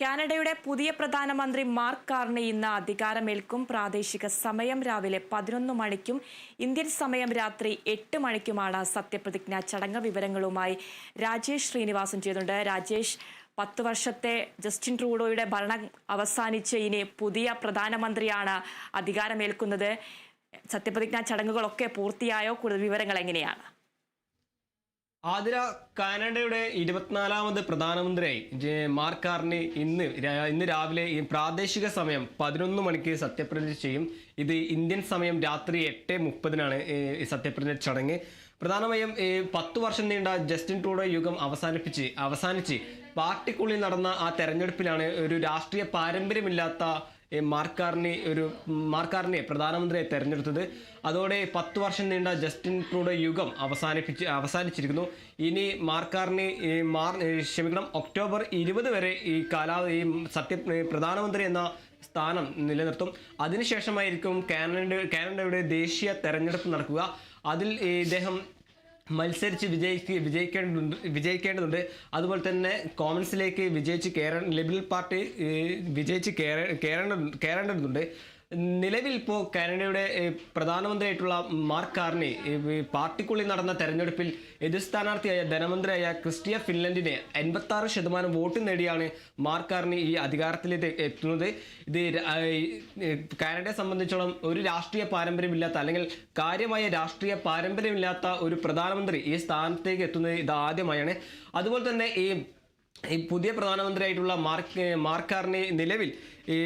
കാനഡയുടെ പുതിയ പ്രധാനമന്ത്രി മാർക്ക് കാർണി ഇന്ന് അധികാരമേൽക്കും. പ്രാദേശിക സമയം രാവിലെ പതിനൊന്ന് മണിക്കും ഇന്ത്യൻ സമയം രാത്രി എട്ട് മണിക്കുമാണ് സത്യപ്രതിജ്ഞാ ചടങ്ങ് വിവരങ്ങളുമായി രാജേഷ് ശ്രീനിവാസൻ ചെയ്യുന്നുണ്ട്. രാജേഷ് പത്ത് വർഷത്തെ ജസ്റ്റിൻ ട്രൂഡോയുടെ ഭരണം അവസാനിച്ച് ഇനി പുതിയ പ്രധാനമന്ത്രിയാണ് അധികാരമേൽക്കുന്നത്. സത്യപ്രതിജ്ഞാ ചടങ്ങുകളൊക്കെ പൂർത്തിയായോ? കൂടുതൽ വിവരങ്ങൾ എങ്ങനെയാണ്? ആതിര കാനഡയുടെ ഇരുപത്തിനാലാമത് പ്രധാനമന്ത്രിയായി. മാർക്ക് കാർണി ഇന്ന് ഇന്ന് രാവിലെ പ്രാദേശിക സമയം പതിനൊന്ന് മണിക്ക് സത്യപ്രതിജ്ഞ ചെയ്യും. ഇത് ഇന്ത്യൻ സമയം രാത്രി എട്ട് മുപ്പതിനാണ് സത്യപ്രതിജ്ഞ ചടങ്ങ്. പ്രധാനമായും പത്ത് വർഷം നീണ്ട ജസ്റ്റിൻ ട്രൂഡോ യുഗം അവസാനിപ്പിച്ച് അവസാനിച്ച് പാർട്ടിക്കുള്ളിൽ നടന്ന ആ തെരഞ്ഞെടുപ്പിലാണ് ഒരു രാഷ്ട്രീയ പാരമ്പര്യമില്ലാത്ത മാർക്കാറിനെ ഒരു മാർക്കാറിനെ പ്രധാനമന്ത്രിയായി തെരഞ്ഞെടുത്തത്. അതോടെ പത്ത് വർഷം നീണ്ട ജസ്റ്റിൻ ട്രൂഡോ യുഗം അവസാനിപ്പിച്ച് അവസാനിച്ചിരിക്കുന്നു. ഇനി മാർക്കാറിനെ മാർ ക്ഷമിക്കണം ഒക്ടോബർ ഇരുപത് വരെ ഈ കാലാവധി ഈ സത്യ പ്രധാനമന്ത്രി എന്ന സ്ഥാനം നിലനിർത്തും. അതിനുശേഷമായിരിക്കും കാനഡ കാനഡയുടെ ദേശീയ തെരഞ്ഞെടുപ്പ് നടക്കുക. അതിൽ ഇദ്ദേഹം മത്സരിച്ച് വിജയിക്ക് വിജയിക്കേണ്ടതുണ്ട് വിജയിക്കേണ്ടതുണ്ട്. അതുപോലെ തന്നെ കോമൺസിലേക്ക് വിജയിച്ച് കയറ ലിബറൽ പാർട്ടി വിജയിച്ച് കയറ കയറേണ്ട കയറേണ്ടതുണ്ട് നിലവിൽ ഇപ്പോൾ കാനഡയുടെ പ്രധാനമന്ത്രിയായിട്ടുള്ള മാർക്ക് കാർണി പാർട്ടിക്കുള്ളിൽ നടന്ന തെരഞ്ഞെടുപ്പിൽ എതിർ സ്ഥാനാർത്ഥിയായ ധനമന്ത്രിയായ ക്രിസ്റ്റിയ ഫിൻലൻഡിനെ എൺപത്തി ആറ് ശതമാനം വോട്ട് നേടിയാണ് മാർക്ക് കാർണി ഈ അധികാരത്തിലേക്ക് എത്തുന്നത്. ഇത് കാനഡയെ സംബന്ധിച്ചോളം ഒരു രാഷ്ട്രീയ പാരമ്പര്യമില്ലാത്ത അല്ലെങ്കിൽ കാര്യമായ രാഷ്ട്രീയ പാരമ്പര്യമില്ലാത്ത ഒരു പ്രധാനമന്ത്രി ഈ സ്ഥാനത്തേക്ക് എത്തുന്നത് ഇത് ആദ്യമായാണ്. അതുപോലെ തന്നെ ഈ ഈ പുതിയ പ്രധാനമന്ത്രിയായിട്ടുള്ള മാർക്ക് മാർക്കാറിനെ നിലവിൽ ഈ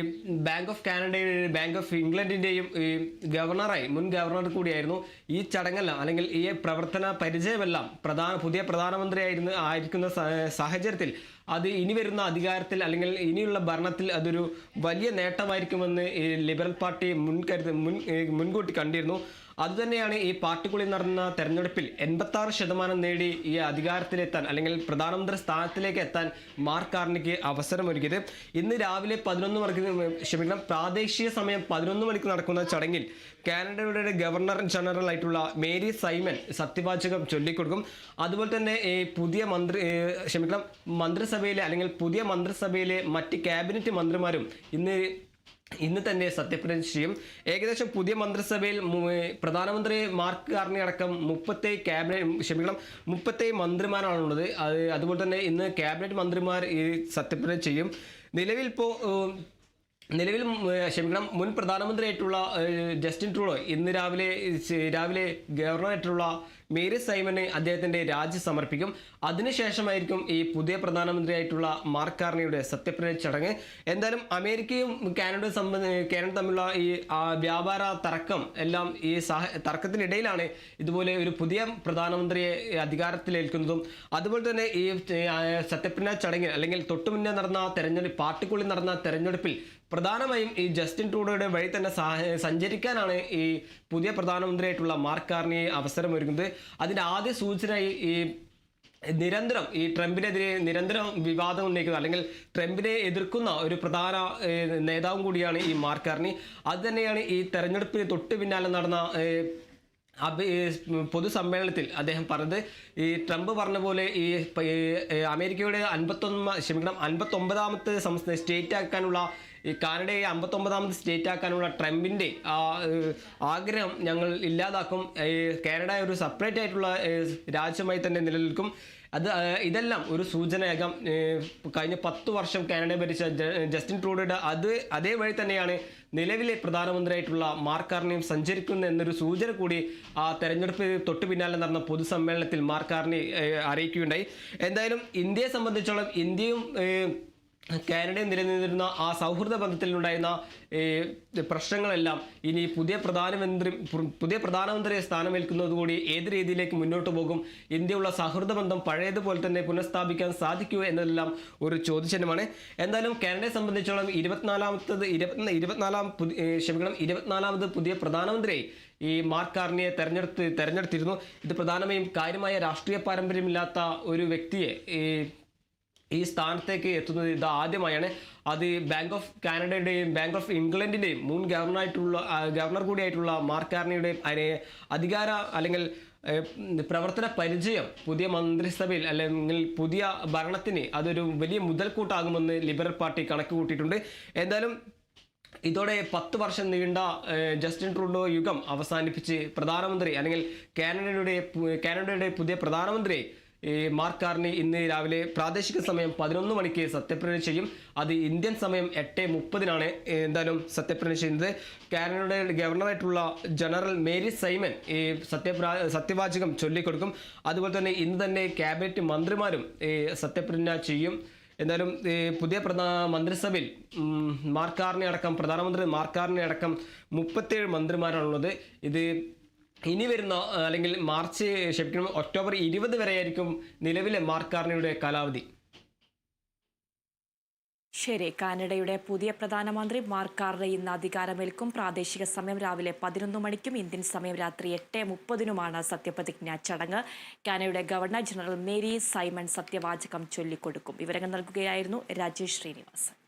ബാങ്ക് ഓഫ് കാനഡയുടെ ബാങ്ക് ഓഫ് ഇംഗ്ലണ്ടിന്റെയും ഈ ഗവർണറായി മുൻ ഗവർണർ കൂടിയായിരുന്നു ഈ ചടങ്ങെല്ലാം അല്ലെങ്കിൽ ഈ പ്രവർത്തന പരിചയമെല്ലാം പ്രധാന പുതിയ പ്രധാനമന്ത്രിയായിരുന്നു ആയിരിക്കുന്ന സാഹചര്യത്തിൽ അത് ഇനി വരുന്ന അധികാരത്തിൽ അല്ലെങ്കിൽ ഇനിയുള്ള ഭരണത്തിൽ അതൊരു വലിയ നേട്ടമായിരിക്കുമെന്ന് ഈ ലിബറൽ പാർട്ടി മുൻകരുത് മുൻ മുൻകൂട്ടി കണ്ടിരുന്നു. അതുതന്നെയാണ് ഈ പാർട്ടിക്കുള്ളിൽ നടന്ന തെരഞ്ഞെടുപ്പിൽ എൺപത്താറ് ശതമാനം നേടി ഈ അധികാരത്തിലെത്താൻ അല്ലെങ്കിൽ പ്രധാനമന്ത്രി സ്ഥാനത്തിലേക്ക് എത്താൻ മാർക്ക് കാർണിക്ക് അവസരമൊരുക്കിയത്. ഇന്ന് രാവിലെ പതിനൊന്ന് മണിക്ക് ക്ഷമിക്കണം. പ്രാദേശിക സമയം പതിനൊന്ന് മണിക്ക് നടക്കുന്ന ചടങ്ങിൽ കാനഡയുടെ ഗവർണർ ജനറൽ ആയിട്ടുള്ള മേരി സൈമൻ സത്യവാചകം ചൊല്ലിക്കൊടുക്കും. അതുപോലെ തന്നെ പുതിയ മന്ത്രി ക്ഷമിക്കണം മന്ത്രിസഭയിലെ അല്ലെങ്കിൽ പുതിയ മന്ത്രിസഭയിലെ മറ്റ് ക്യാബിനറ്റ് മന്ത്രിമാരും ഇന്ന് ഇന്ന് തന്നെ സത്യപ്രതിജ്ഞ ചെയ്യും. ഏകദേശം പുതിയ മന്ത്രിസഭയിൽ പ്രധാനമന്ത്രി മാർക്ക് കാർണി അടക്കം മുപ്പത്തേ ക്യാബിനറ്റ് ക്ഷമിക്കണം മുപ്പത്തേ മന്ത്രിമാരാണുള്ളത്. അത് അതുപോലെ തന്നെ ഇന്ന് ക്യാബിനറ്റ് മന്ത്രിമാർ ഈ സത്യപ്രതിജ്ഞ ചെയ്യും. നിലവിൽ ഇപ്പോൾ നിലവിൽ ക്ഷമിക്കണം മുൻ പ്രധാനമന്ത്രിയായിട്ടുള്ള ജസ്റ്റിൻ ട്രൂഡോ ഇന്ന് രാവിലെ രാവിലെ ഗവർണറായിട്ടുള്ള മേരി സൈമന് അദ്ദേഹത്തിന്റെ രാജി സമർപ്പിക്കും. അതിനുശേഷമായിരിക്കും ഈ പുതിയ പ്രധാനമന്ത്രിയായിട്ടുള്ള മാർക്ക് കാർണിയുടെ സത്യപ്രതിജ്ഞ ചടങ്ങ്. എന്തായാലും അമേരിക്കയും കാനഡയും സംബന്ധ കാനഡ തമ്മിലുള്ള ഈ വ്യാപാര തർക്കം എല്ലാം ഈ സാഹ തർക്കത്തിനിടയിലാണ് ഇതുപോലെ ഒരു പുതിയ പ്രധാനമന്ത്രിയെ അധികാരത്തിലേൽക്കുന്നതും. അതുപോലെ തന്നെ ഈ സത്യപ്രതിജ്ഞ ചടങ്ങിൽ അല്ലെങ്കിൽ തൊട്ടു മുന്നേ നടന്ന തെരഞ്ഞെടുപ്പ് പാർട്ടിക്കുള്ളിൽ നടന്ന തെരഞ്ഞെടുപ്പിൽ പ്രധാനമായും ഈ ജസ്റ്റിൻ ട്രൂഡോയുടെ വഴി തന്നെ സഞ്ചരിക്കാനാണ് ഈ പുതിയ പ്രധാനമന്ത്രിയായിട്ടുള്ള മാർക്ക് കാർണിയെ അവസരമൊരുക്കുന്നത് അതിന്റെ ആദ്യ സൂചന ഈ നിരന്തരം ഈ ട്രംപിനെതിരെ നിരന്തരം വിവാദം ഉന്നയിക്കുന്ന അല്ലെങ്കിൽ ട്രംപിനെ എതിർക്കുന്ന ഒരു പ്രധാന നേതാവും കൂടിയാണ് ഈ മാർക്ക് കാർണി അത് തന്നെയാണ് ഈ തെരഞ്ഞെടുപ്പിന് തൊട്ട് പിന്നാലെ നടന്ന പൊതുസമ്മേളനത്തിൽ അദ്ദേഹം പറഞ്ഞത്. ഈ ട്രംപ് പറഞ്ഞ പോലെ ഈ അമേരിക്കയുടെ അൻപത്തൊന്ന് ക്ഷമിക്കണം അൻപത്തൊമ്പതാമത്തെ സംസ്ഥാന സ്റ്റേറ്റ് ആക്കാനുള്ള ഈ കാനഡയെ അമ്പത്തൊമ്പതാമത് സ്റ്റേറ്റ് ആക്കാനുള്ള ട്രംപിന്റെ ആഗ്രഹം ഞങ്ങൾ ഇല്ലാതാക്കും. കാനഡ ഒരു സെപ്പറേറ്റ് ആയിട്ടുള്ള രാജ്യമായി തന്നെ നിലനിൽക്കും. അത് ഇതെല്ലാം ഒരു സൂചനയാകാം. കഴിഞ്ഞ പത്ത് വർഷം കാനഡ ഭരിച്ച ജസ്റ്റിൻ ട്രൂഡോയുടെ അത് അതേ വഴി തന്നെയാണ് നിലവിലെ പ്രധാനമന്ത്രിയായിട്ടുള്ള മാർക്കാറിനെയും സഞ്ചരിക്കുന്നു എന്നൊരു സൂചന കൂടി ആ തെരഞ്ഞെടുപ്പ് തൊട്ടു പിന്നാലെ നടന്ന പൊതുസമ്മേളനത്തിൽ മാർക്കാറിനെ ഏഹ്, അറിയിക്കുകയുണ്ടായി. എന്തായാലും ഇന്ത്യയെ സംബന്ധിച്ചോളം ഇന്ത്യയും കാനഡയിൽ നിലനിന്നിരുന്ന ആ സൗഹൃദ ബന്ധത്തിലുണ്ടായിരുന്ന പ്രശ്നങ്ങളെല്ലാം ഇനി പുതിയ പ്രധാനമന്ത്രി പുതിയ പ്രധാനമന്ത്രിയെ സ്ഥാനമേൽക്കുന്നതുകൂടി ഏത് രീതിയിലേക്ക് മുന്നോട്ട് പോകും ഇന്ത്യയുള്ള സൗഹൃദ ബന്ധം പഴയതുപോലെ തന്നെ പുനഃസ്ഥാപിക്കാൻ സാധിക്കുമോ എന്നതെല്ലാം ഒരു ചോദ്യചിഹ്നമാണ്. എന്തായാലും കാനഡയെ സംബന്ധിച്ചോളം ഇരുപത്തിനാലാമത്തത് ഇരുപത്തി ഇരുപത്തിനാലാം ക്ഷമിക്കണം ഇരുപത്തിനാലാമത് പുതിയ പ്രധാനമന്ത്രിയെ ഈ മാർക്ക് കാർണിയെ തെരഞ്ഞെടുത്ത് തെരഞ്ഞെടുത്തിരുന്നു. ഇത് പ്രധാനമായും കാര്യമായ രാഷ്ട്രീയ പാരമ്പര്യമില്ലാത്ത ഒരു വ്യക്തിയെ ഈ ഈ സ്ഥാനത്തേക്ക് എത്തുന്നത് ഇത് ആദ്യമായാണ്. അത് ബാങ്ക് ഓഫ് കാനഡയുടെയും ബാങ്ക് ഓഫ് ഇംഗ്ലണ്ടിന്റെയും മുൻ ഗവർണറായിട്ടുള്ള ഗവർണർ കൂടിയായിട്ടുള്ള മാർക്ക് കാർണിയുടെയും അതിനെ അധികാര അല്ലെങ്കിൽ പ്രവർത്തന പരിചയം പുതിയ മന്ത്രിസഭയിൽ അല്ലെങ്കിൽ പുതിയ ഭരണത്തിന് അതൊരു വലിയ മുതൽക്കൂട്ടാകുമെന്ന് ലിബറൽ പാർട്ടി കണക്ക് കൂട്ടിയിട്ടുണ്ട് എന്തായാലും ഇതോടെ പത്ത് വർഷം നീണ്ട ജസ്റ്റിൻ ട്രൂഡോ യുഗം അവസാനിപ്പിച്ച് പ്രധാനമന്ത്രി അല്ലെങ്കിൽ കാനഡയുടെ കാനഡയുടെ പുതിയ പ്രധാനമന്ത്രി ഈ മാർക്ക് കാർണി ഇന്ന് രാവിലെ പ്രാദേശിക സമയം പതിനൊന്ന് മണിക്ക് സത്യപ്രതിജ്ഞ ചെയ്യും. അത് ഇന്ത്യൻ സമയം എട്ട് മുപ്പതിനാണ് എന്തായാലും സത്യപ്രതിജ്ഞ ചെയ്യുന്നത്. കാനഡയുടെ ഗവർണറായിട്ടുള്ള ജനറൽ മേരി സൈമൻ ഈ സത്യപ്രാ സത്യവാചകം ചൊല്ലിക്കൊടുക്കും. അതുപോലെ തന്നെ ഇന്ന് തന്നെ ക്യാബിനറ്റ് മന്ത്രിമാരും സത്യപ്രതിജ്ഞ ചെയ്യും. എന്തായാലും പുതിയ പ്രധാ മന്ത്രിസഭയിൽ മാർക്കാറിനെ അടക്കം പ്രധാനമന്ത്രി മാർക്കാറിനെ അടക്കം മുപ്പത്തേഴ് മന്ത്രിമാരാണുള്ളത്. ഇത് ഇനി വരുന്ന അല്ലെങ്കിൽ മാർച്ച് ക്ഷമിക്കണം ഒക്ടോബർ ഇരുപത് വരെയായിരിക്കും നിലവിലെ മാർക്കാർണിയുടെ കാലാവധി. ശരി കാനഡയുടെ പുതിയ പ്രധാനമന്ത്രി മാർക്ക് കാർണെ ഇന്ന് അധികാരമേൽക്കും. പ്രാദേശിക സമയം രാവിലെ പതിനൊന്ന് മണിക്കും ഇന്ത്യൻ സമയം രാത്രി എട്ട് മുപ്പതിനുമാണ് സത്യപ്രതിജ്ഞാ ചടങ്ങ്. കാനഡയുടെ ഗവർണർ ജനറൽ മേരി സൈമൺ സത്യവാചകം ചൊല്ലിക്കൊടുക്കും. വിവരങ്ങൾ നൽകുകയായിരുന്നു രാജേഷ് ശ്രീനിവാസൻ.